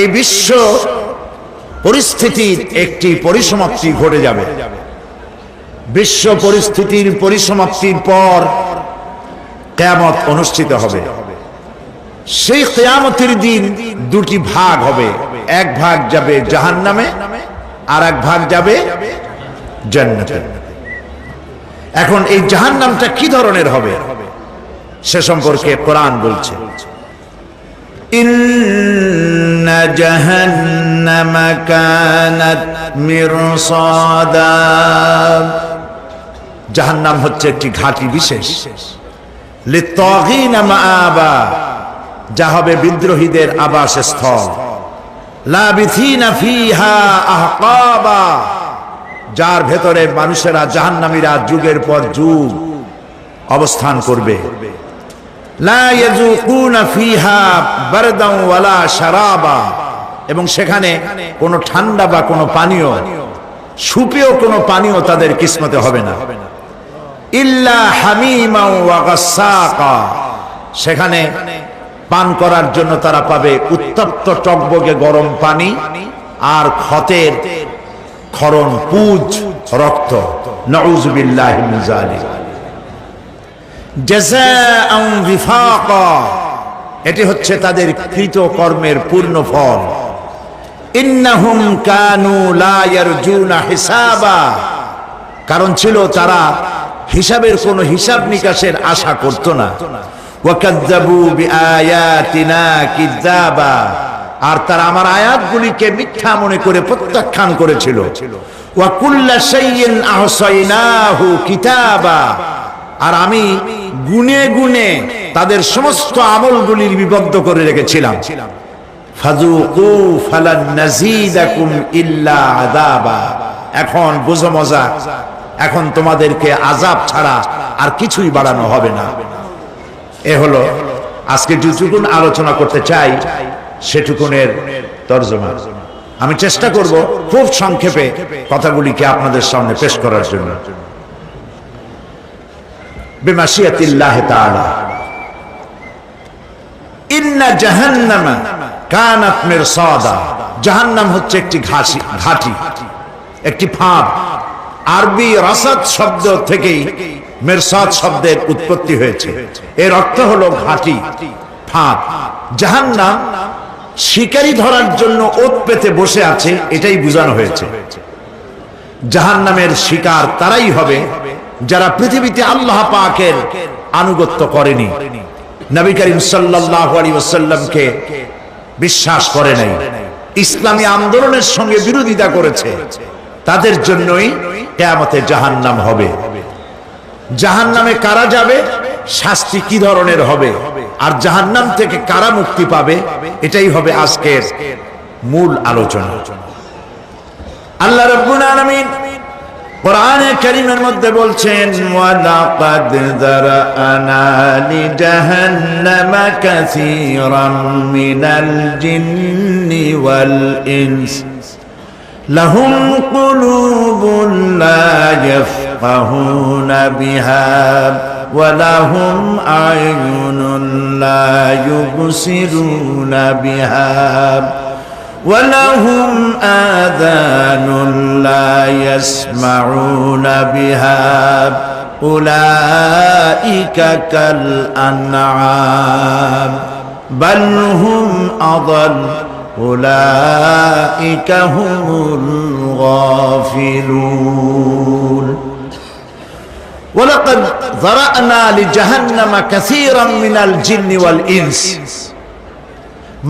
এই বিশ্ব পরিস্থিতির একটি পরিসমাপ্তি ঘটে যাবে। বিশ্ব পরিস্থিতির পরিসমাপ্তির পর কেয়ামত অনুষ্ঠিত হবে। সেই কেয়ামতের দিন দুটি ভাগ হবে। এক ভাগ যাবে জাহান নামে আর এক ভাগ যাবে এখন এই জাহান নামটা কি ধরনের হবে? সে সম্পর্কে কোরআন বলছে। إن جهنم كانت مرصادا জাহান্নাম হচ্ছে একটি ঘাঁটি বিশেষ লিত্তাগিনা মাআবা যা হবে বিদ্রোহীদের আবাস স্থল লাবিথিনা ফিহা আহকাবা যার ভেতরে মানুষেরা জাহান্নামীরা যুগের পর যুগ অবস্থান করবে এবং সেখানে কোনো ঠান্ডা বা কোনো পানীয়, সুপেয় কোনো পানীয় তাদের কিসমতে হবে না। ইল্লা সেখানে পান করার জন্য তারা পাবে উত্তপ্ত টকবগে গরম পানি আর ক্ষতের ক্ষরণ পুজ রক্ত। নউজুবিল্লাহি এটি হচ্ছে তাদের কৃত কর্মের পূর্ণ ফল। কানু হিসাবা। কারণ ছিল তারা হিসাবের কোনো হিসাব নিকাশের আশা করত না। আর তারা আমার আয়াতগুলিকে মিথ্যা মনে করে প্রত্যাখ্যান করেছিল। ওয়া কুল্লা আহসাইনাহু কিতাবা। আর আমি গুনে গুনে তাদের সমস্ত আমলগুলি বিবদ্ধ করে রেখেছিলাম। এখন বুঝো মজা, এখন তোমাদেরকে আজাব ছাড়া আর কিছুই বাড়ানো হবে না। এ হলো আজকে যেটুকুন আলোচনা করতে চাই, সেটুকুনের তর্জমা। আমি চেষ্টা করব খুব সংক্ষেপে কথাগুলিকে আপনাদের সামনে পেশ করার জন্য। উৎপত্তি হয়েছে। এর অর্থ হলো ঘাটি, ফাঁদ। জাহান্নাম শিকারি ধরার জন্য ওত পেতে বসে আছে, এটাই বোঝানো হয়েছে। জাহান্নামের শিকার তারাই হবে যারা পৃথিবীতে আল্লাহ পাকের আনুগত্য করেনি, নবী করিম ওয়াসাল্লামকে বিশ্বাস করে নাই, ইসলামী আন্দোলনের সঙ্গে বিরোধিতা করেছে, তাদের জন্যই কেয়ামতে জাহান্নাম হবে। জাহান্নামে কারা যাবে, শাস্তি কি ধরনের হবে, আর জাহান্নাম থেকে কারা মুক্তি পাবে, এটাই হবে আজকের মূল আলোচনা। আল্লাহ রাব্বুল আলামিন قرآن الكريم المدد بولشين ولقد ذرأنا لجهنم كثيرا من الجن والإنس. لهم قلوب لا يفقهون بها ولهم أعين لا يبصرون بها ولهم آذان لا يسمعون بها أولئك كالأنعام بل هم أضل أولئك هم الغافلون ولقد ذرأنا لجهنم كثيرا من الجن والإنس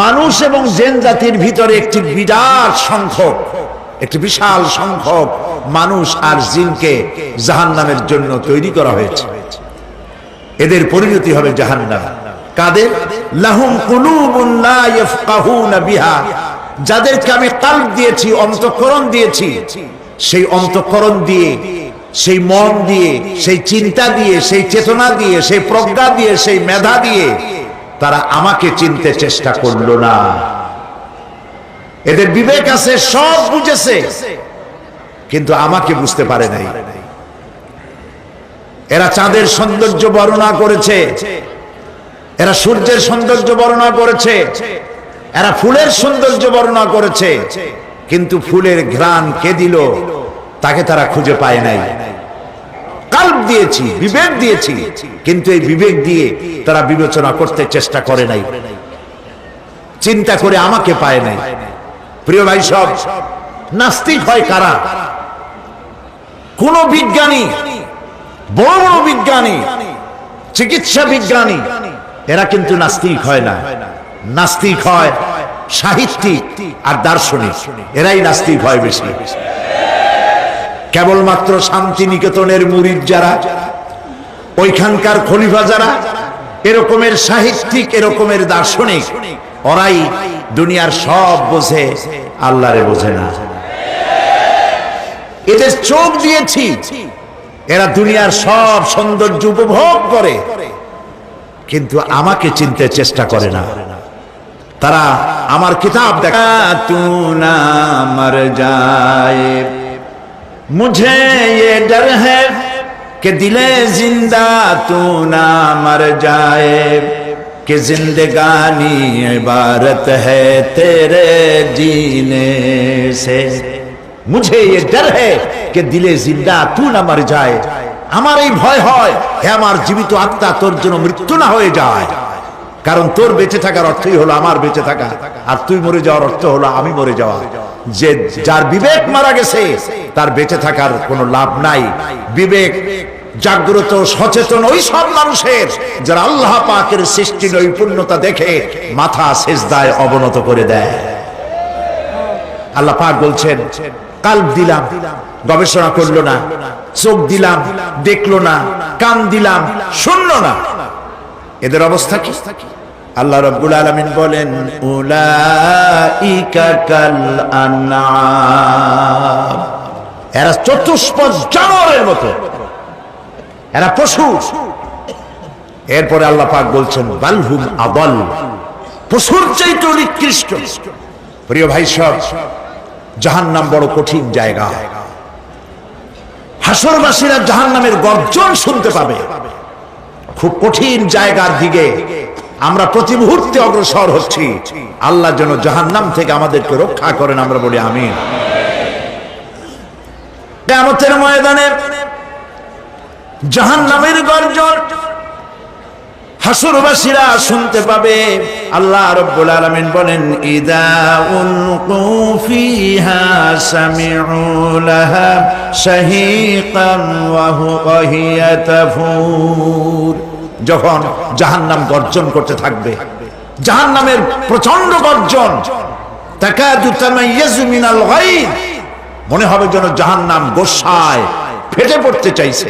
মানুষ এবং জেন জাতির ভিতরে একটি বিরাট সংখ্যক একটি বিশাল সংখ্যক মানুষ আর জিনকে জাহান্নামের জন্য তৈরি করা হয়েছে। এদের পরিণতি হবে জাহান্নাম। কাদের? লাহুম বিহা। যাদেরকে আমি কাল্ব দিয়েছি, অন্তঃকরণ দিয়েছি, সেই অন্তঃকরণ দিয়ে, সেই মন দিয়ে, সেই চিন্তা দিয়ে, সেই চেতনা দিয়ে, সেই প্রজ্ঞা দিয়ে, সেই মেধা দিয়ে তারা আমাকে চিনতে চেষ্টা করল না। এদের বিবেক আছে, সব বুঝেছে। কিন্তু আমাকে বুঝতে পারে নাই। এরা চাঁদের সৌন্দর্য বর্ণনা করেছে। এরা সূর্যের সৌন্দর্য বর্ণনা করেছে। এরা ফুলের সৌন্দর্য বর্ণনা করেছে। কিন্তু ফুলের ঘ্রাণ কে দিল, তাকে তারা খুঁজে পায় নাই। কাল্প দিয়েছি, বিবেক দিয়েছি। কিন্তু এই বিবেক দিয়ে তারা বিবেচনা করতে চেষ্টা করে নাই। চিন্তা করে আমাকে পায় নাই। প্রিয় ভাই সব, নাস্তিক হয় কারা? কোন বিজ্ঞানী, বড় বড় বিজ্ঞানী, চিকিৎসা বিজ্ঞানী, এরা কিন্তু নাস্তিক হয় না। নাস্তিক হয় সাহিত্যিক আর দার্শনিক। এরাই নাস্তিক হয় বেশি। কেবলমাত্র শান্তি নিকেতনের মুরিদ যারা, ওইখানকার খলিফা যারা, এরকমের সাহিত্যিক, এরকমের দার্শনিক ওরাই দুনিয়ার সব বোঝে আল্লাহরে বোঝে না এদের চোখ দিয়েছি এরা দুনিয়ার সব সৌন্দর্য উপভোগ করে কিন্তু আমাকে চিনতে চেষ্টা করে না তারা আমার কিতাব দেখা তু না মর যায় मुझे ये डर है कि दिले जिंदा तू ना मर जाए کہ زندگانی عبارت ہے تیرے جینے سے مجھے یہ ڈر ہے کہ دل زندہ تو نہ مر جائے আমার ভয় হয় হে আমার জীবিত আত্মা তোর জন্য মৃত্যু না হয়ে যায় কারণ তোর বেঁচে থাকার অর্থই হলো আমার বেঁচে থাকা আর তুই মরে যাওয়ার অর্থ হলো আমি মরে যাওয়া। যে যার বিবেক মারা গেছে, তার বেঁচে থাকার কোনো লাভ নাই। বিবেক জাগ্রত সচেতন ওই সব মানুষের যারা আল্লাহ পাকের সৃষ্টি নৈপুণ্যতা দেখে মাথা সেজদায় অবনত করে দেয়। আল্লাহ পাক বলছেন কাল দিলাম, গবেষণা করল না, চোখ দিলাম, দেখল না, কান দিলাম, শুনলো না। এদের অবস্থা কি? আল্লাহ রব্বুল আলমিন বলেন এরা চতুষ্পদ জানোয়ারের মতো। এরা পশু। এরপরে আল্লাহ পাক বলছেন বালহুম আদল। পশুর চাইতে নিকৃষ্ট। প্রিয় ভাই সব, জাহান্নাম বড় কঠিন জায়গা। হাসরবাসীরা জাহান্নামের গর্জন শুনতে পাবে। খুব কঠিন জায়গার দিকে আমরা প্রতি মুহূর্তে অগ্রসর হচ্ছি। আল্লাহ যেন জাহান্নাম থেকে আমাদেরকে রক্ষা করেন, আমরা বলি আমিন। কেমতের ময়দানে জাহান্নামের গর্জন। হাসুরবাসীরা শুনতে পাবে। আল্লাহ রব্বুল আলামিন বলেন, ইদা উলকু ফিহা সামিউ লাহা গর্জন করতে থাকবে, জাহান্নামের প্রচণ্ড গর্জন। মনে হবে যেন জাহান্নাম গোসায় ফেটে পড়তে চাইছে।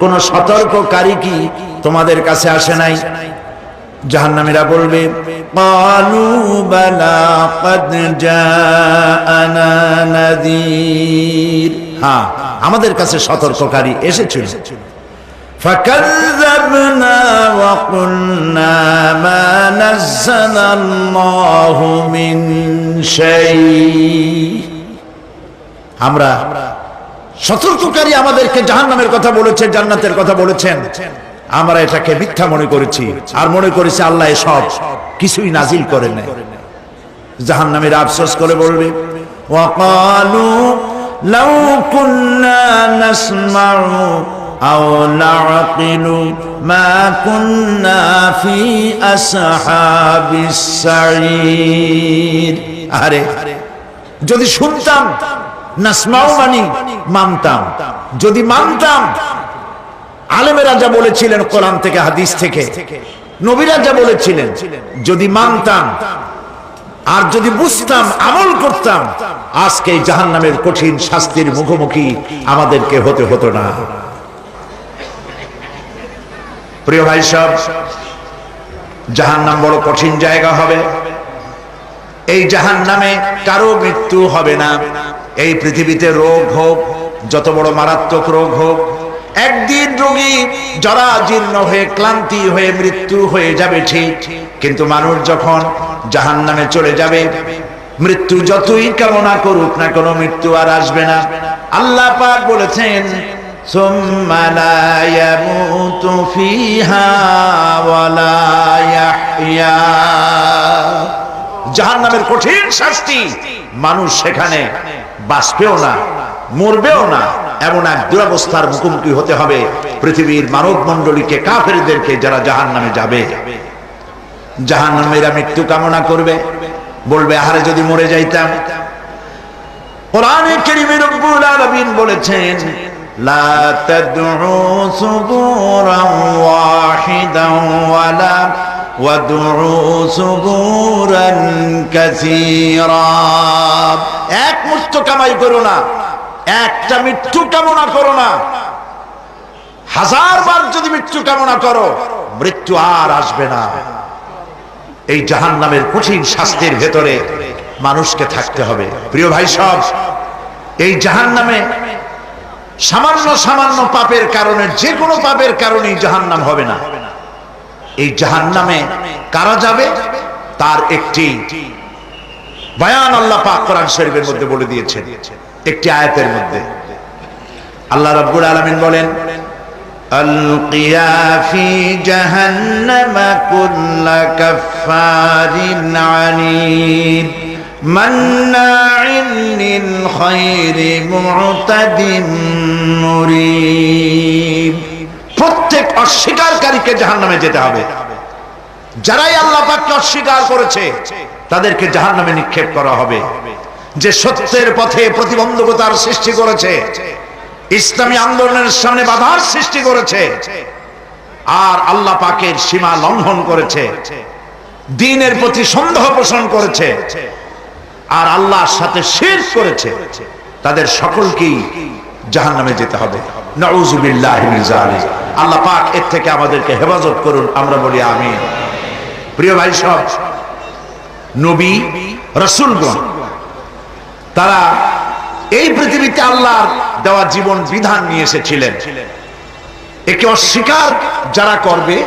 কোন সতর্ককারী কি তোমাদের কাছে আসে নাই জাহান্নামীরা বলবে قالوا بلى قد جاءنا نذير হ্যাঁ আমাদের কাছে সতর্ককারী এসেছিল فكذبنا وقلنا ما نزل الله من شيء আমরা সতর্ককারী আমাদেরকে জাহান্নামের কথা বলেছেন, জান্নাতের কথা বলেছেন। আমরা এটাকে মিথ্যা মনে করেছি, আর মনে করেছি আল্লাহ সব কিছুই নাজিল করেন জাহান্নামের আফসোস করে বলবে আরে, যদি শুনতাম মানি, মানতাম। যদি মানতাম, আলেমেরা যা বলেছিলেন কোরআন থেকে, হাদিস থেকে। নবীরা বলেছিলেন, যদি মানতাম, আর যদি বুঝতাম, আমল করতাম, আজকে জাহান নামের কঠিন শাস্তির মুখোমুখি আমাদেরকে হতে হতো না। প্রিয় ভাই সব জাহান নাম বড় কঠিন জায়গা হবে। এই জাহান নামে কারও মৃত্যু হবে না। এই পৃথিবীতে রোগ হোক, যত বড় মারাত্মক রোগ হোক, একদিন রোগী জরাজীর্ণ হয়ে, ক্লান্তি হয়ে, মৃত্যু হয়ে যাবে ঠিক, কিন্তু মানুষ যখন জাহান নামে চলে যাবে, মৃত্যু যতই কামনা করুক না কোনো মৃত্যু আর আসবে না। আল্লাহ পাক বলেছেন জাহান নামের কঠিন শাস্তি মানুষ সেখানে বাঁচবেও না, মরবেও না, এমন এক দুরবস্থার মুখোমুখি হতে হবে পৃথিবীর মানব মণ্ডলীকে কাফেরদেরকে যারা জাহান্নামে যাবে। জাহান জাহান্নামেরা মৃত্যু কামনা করবে, বলবে, আহারে যদি মরে যাইতাম। বলেছেন এক মুহূর্ত কামাই করো না, একটা মৃত্যু কামনা করো না। হাজার বার যদি মৃত্যু কামনা করো, মৃত্যু আর আসবে না। এই জাহান নামের কঠিন শাস্তির ভেতরে মানুষকে থাকতে হবে। প্রিয় ভাই সব, এই জাহান নামে সামান্য সামান্য পাপের কারণে, যে কোনো পাপের কারণেই জাহান নাম হবে না। এই জাহান নামে কারা যাবে তার একটি বয়ান আল্লাহ পাক কোরআন শরীফের মধ্যে বলে দিয়েছেন একটি আয়াতের মধ্যে আল্লাহ রাব্বুল আলামিন বলেন ألقيا في جهنم كل كفار عنيد مناع للخير معتد مريب প্রত্যেক অস্বীকারীকে জাহান্নামে যেতে হবে। যারাই আল্লাহ পাককে অস্বীকার করেছে, তাদেরকে জাহান্নামে নিক্ষেপ করা হবে। যে সত্যের পথে প্রতিবন্ধকতার সৃষ্টি করেছে, ইসলামী আন্দোলনের সামনে বাধার সৃষ্টি করেছে, আর আল্লাহ পাকের সীমা লঙ্ঘন করেছে, দিনের প্রতি সন্দেহ পোষণ করেছে, আর আল্লাহর সাথে শেষ করেছে, তাদের সকলকেই জাহান নামে যেতে হবে। নউজুবিল্লাহ আল্লাহ পাক এর থেকে আমাদেরকে হেফাজত করুন, আমরা বলি আমি প্রিয় ভাই সব, নবী, রসুলগণ, তারা এই পৃথিবীতে আল্লাহর দেওয়া জীবন বিধান নিয়ে এসেছিলেন। একে অস্বীকার যারা করবে,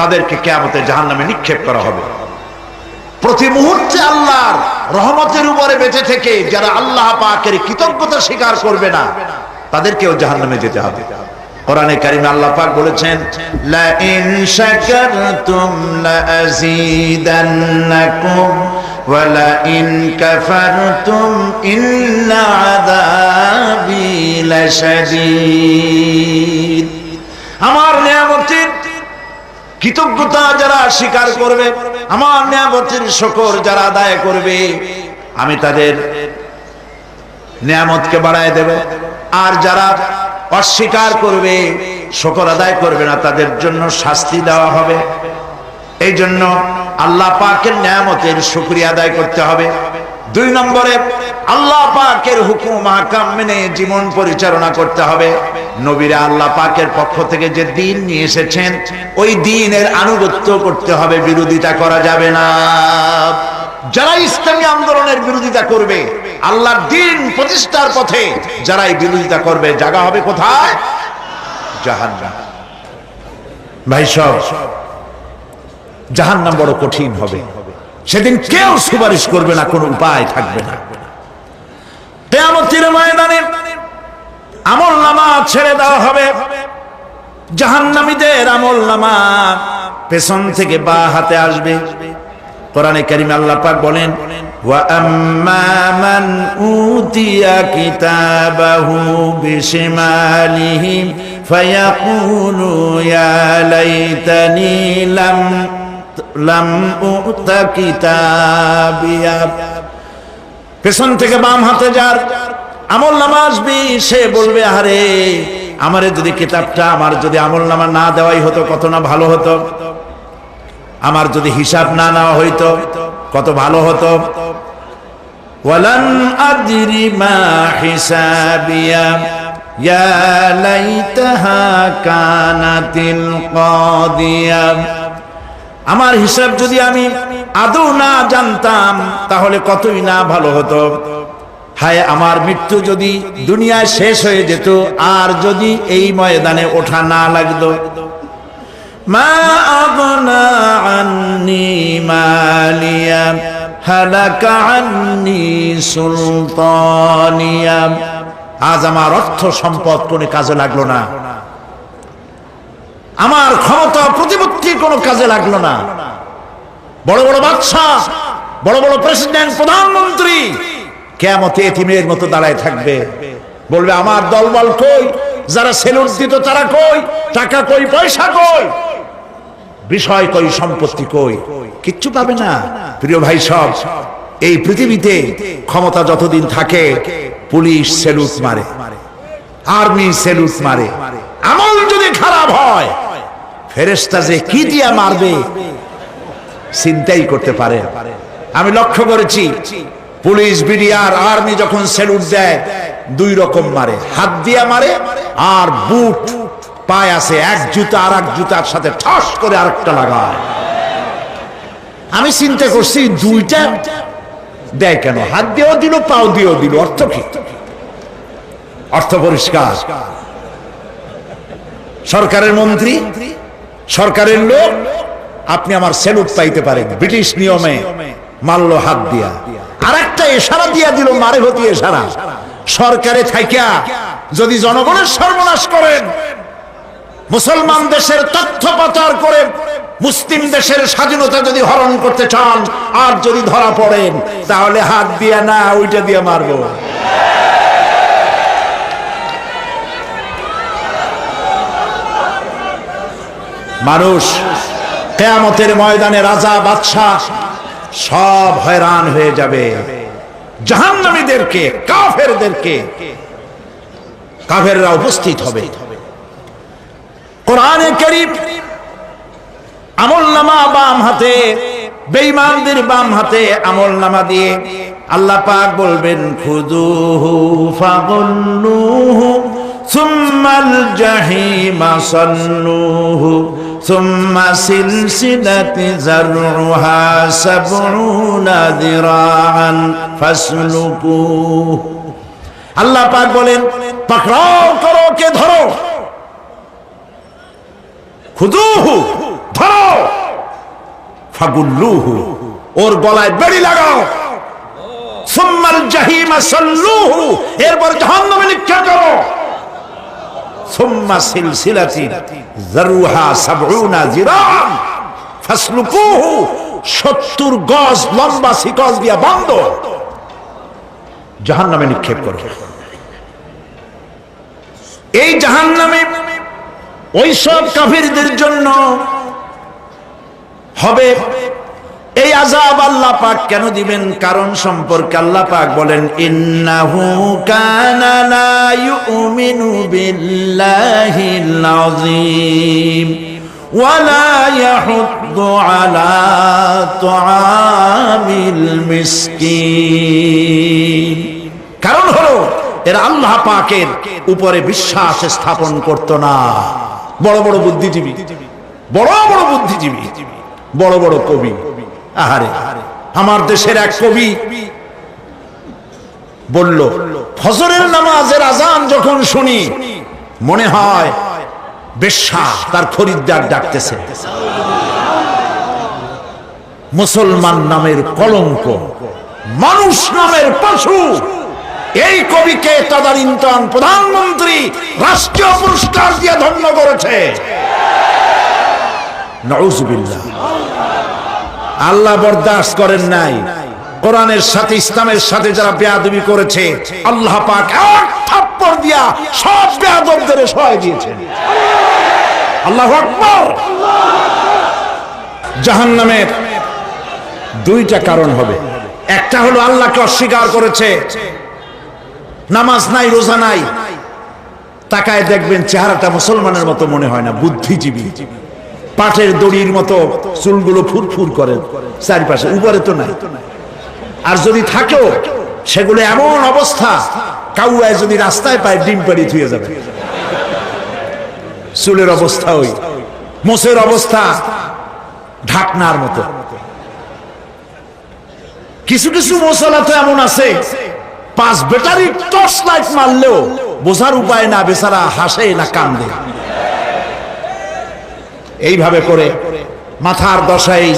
তাদেরকে কেয়ামতে জাহান নামে নিক্ষেপ করা হবে। প্রতি মুহূর্তে আল্লাহর রহমতের উপরে বেঁচে থেকে যারা আল্লাহ পাকের কৃতজ্ঞতা স্বীকার করবে না, তাদেরকেও জাহান নামে যেতে হবে। কোরআনে কারিমে আল্লাহ পাক বলেছেন লা ইন শাকারতুম লা আযীদান্নাকুম ওয়া লা ইন কাফারতুম ইন্না আযাবি লাশাদীদ। আমার নিয়ামতের কৃতজ্ঞতা যারা স্বীকার করবে, আমার নিয়ামতের শকর যারা আদায় করবে, আমি তাদের নিয়ামতকে বাড়ায় দেব। আর যারা অস্বীকার করবে, শকর আদায় করবে না, তাদের জন্য শাস্তি দেওয়া হবে। এই জন্য আল্লাহ পাকের নিয়ামতের শুক্রিয়া আদায় করতে হবে। দুই নম্বরে, আল্লাহ পাকের হুকুম হাকাম মেনে জীবন পরিচালনা করতে হবে। নবীরা আল্লাহ পাকের পক্ষ থেকে যে দিন নিয়ে এসেছেন, ওই দিনের আনুগত্য করতে হবে, বিরোধিতা করা যাবে না। যারা ইসলামী আন্দোলনের বিরোধিতা করবে, আল্লাহর দিন প্রতিষ্ঠার পথে যারা এই বিরোধিতা করবে, জায়গা হবে কোথায়? জাহান্নাম। ভাই সব, জাহান্নাম বড় কঠিন হবে। সেদিন কেউ সুপারিশ করবে না, কোনো উপায় থাকবে না। আমল নামা ছেড়ে দেওয়া হবে। জাহান্নামীদের আমল নামা পেছন থেকে বা হাতে আসবে। কোরআনে কারিমে আল্লাহ পাক বলেন উতিয়া উতা কিতাবিয়া। পেছন থেকে বাম হাতে যার আমল নামা আসবি সে বলবে আরে আমারে যদি কিতাবটা, আমার যদি আমল নামা না দেওয়াই হতো, কত না ভালো হতো? আমার যদি হিসাব না নেওয়া হইতো, কত ভালো হতো। মা আমার হিসাব যদি আমি আদৌ না জানতাম, তাহলে কতই না ভালো হতো। হায়, আমার মৃত্যু যদি দুনিয়ায় শেষ হয়ে যেত, আর যদি এই ময়দানে ওঠা না লাগতো মা আগনা আন্নি মালিয়া, হালাকা আজ আমার অর্থ সম্পদ কোনো কাজে লাগল না। আমার ক্ষমতা প্রতিপত্তি কোনো কাজে লাগল না। বড় বড় বাদশা বড় বড় প্রেসিডেন্ট, প্রধানমন্ত্রী কেমতে এতিমের মতো দাঁড়ায় থাকবে। বলবে, আমার দলবল কই? যারা সেলুট দিত তারা কই? টাকা কই, পয়সা কই? বিষয় কই, সম্পত্তি কই? কিচ্ছু পাবে না। প্রিয় ভাই সব, এই পৃথিবীতে ক্ষমতা যতদিন থাকে, পুলিশ সেলুট মারে, আর্মি সেলুট মারে। আমল যদি খারাপ হয় ফেরেস্তা যে কি দিয়া মারবে, চিন্তাই করতে পারে আমি লক্ষ্য করেছি, পুলিশ, বিডিআর, আর্মি যখন সেলুট দেয় দুই রকম মারে। হাত দিয়া মারে আর বুট, পায় আছে এক জুতা আর এক জুতার সাথে ঠাস করে আরেকটা লাগায়। আমি চিন্তা করছি, দুইটা দেয় কেন? হাত দিয়েও দিল, পাও দিয়েও দিল, অর্থ কি? অর্থ পরিষ্কার। সরকারের মন্ত্রী, সরকারের লোক, আপনি আমার সেলুট পাইতে পারেন, ব্রিটিশ নিয়মে মারল হাত দিয়া। আর একটা এশারা দিয়া দিল, মারে হতি এশারা। সরকারে থাইকা যদি জনগণের সর্বনাশ করেন, মুসলমান দেশের তথ্য পাচার করে, মুসলিম দেশের স্বাধীনতা যদি হরণ করতে চান, আর যদি ধরা পড়েন তাহলে হাত দিয়া না ওইটা দিয়ে মারবো। মানুষ, কেয়ামতের ময়দানে রাজা, বাদশাহ সব হয়রান হয়ে যাবে। জাহান্নামীদেরকে, কাফেরদেরকে কাফেররা উপস্থিত হবে। কোরআনে করিম আমল নামা বাম হাতে, বেঈমানদের বাম হাতে আমল নামা দিয়ে আল্লাহ পাক বলবেন খুদুহু ফাগুল্লুহু সুম্মাল জাহিমা সাল্লুহু সুম্মা সিলসিলাতি যারউহা সাবউনা দিরাআন ফাসলুকুহু আল্লাহ পাক বলেন, পাকড়াও করো কে ধরো। খুদুহু, ধরো। ফাগুল্লুহু, ওর গলায় বেড়ি লাগাও। সুম্মাল জাহিমা সাল্লুহু, এরপর জাহান্নামে নিক্ষেপ করো। সুম্মা সিলসিলাতি যারুহা সাবউনা জিরান ফাসলুকুহু 70 গজ লম্বা শিকল দিয়া বন্ধ। জাহান্নামে নিক্ষেপ করো। এই জাহান্নামে ওই সব কাফিরদের জন্য হবে এই আজাব আল্লাহ পাক কেন দিবেন? কারণ সম্পর্কে আল্লাহ পাক বলেন, ইন্নাহু কানা লা ইউমিনু বিল্লাহিল আযীম ওয়ালা ইয়াহুদ্দু আলা তুআমিল মিসকিন। কারণ হলো, এরা আল্লাহ পাকের উপরে বিশ্বাস স্থাপন করত না। বড় বড় বুদ্ধিজীবী, বড় বড় বুদ্ধিজীবী, বড় বড় কবি। আহারে, আমার দেশের এক কবি বলল, ফজরের নামাজের আজান যখন শুনি, মনে হয় বেশ্যা তার খরিদ্দার ডাকতেছে। মুসলমান নামের কলঙ্ক, মানুষ নামের পশু। এই কবিকে তদানীন্তন প্রধানমন্ত্রী রাষ্ট্রীয় পুরস্কার দিয়ে ধন্য করেছে। নউজুবিল্লাহ আল্লাহ বরদাস্ত করেন নাই। কোরআনের সাথে, ইসলামের সাথে যারা বেয়াদবি করেছে, আল্লাহ পাক এক থাপ্পড় দিয়া সব বেয়াদবদের সহায় দিয়েছেন। আল্লাহ আকবর। জাহান্নামের দুইটা কারণ হবে। একটা হলো আল্লাহকে অস্বীকার করেছে। নামাজ নাই, রোজা নাই। তাকায় দেখবেন চেহারাটা মুসলমানের মতো মনে হয় না, বুদ্ধিজীবী। পাটের দড়ির মতো চুলগুলো ফুরফুর করে চারিপাশে, উপরে তো নাই। আর যদি থাকেও, সেগুলো এমন অবস্থা, কাউয়ায় যদি রাস্তায় পায়, ডিম পাড়ি থুয়ে যাবে। চুলের অবস্থা ওই। মোষের অবস্থা ঢাকনার মতো। কিছু কিছু মশলা তো এমন আছে, পাঁচ ব্যাটারি টর্চ লাইট মারলেও বোঝার উপায় না, বেচারা হাসে না, কান্দে। এইভাবে করে মাথার দশায়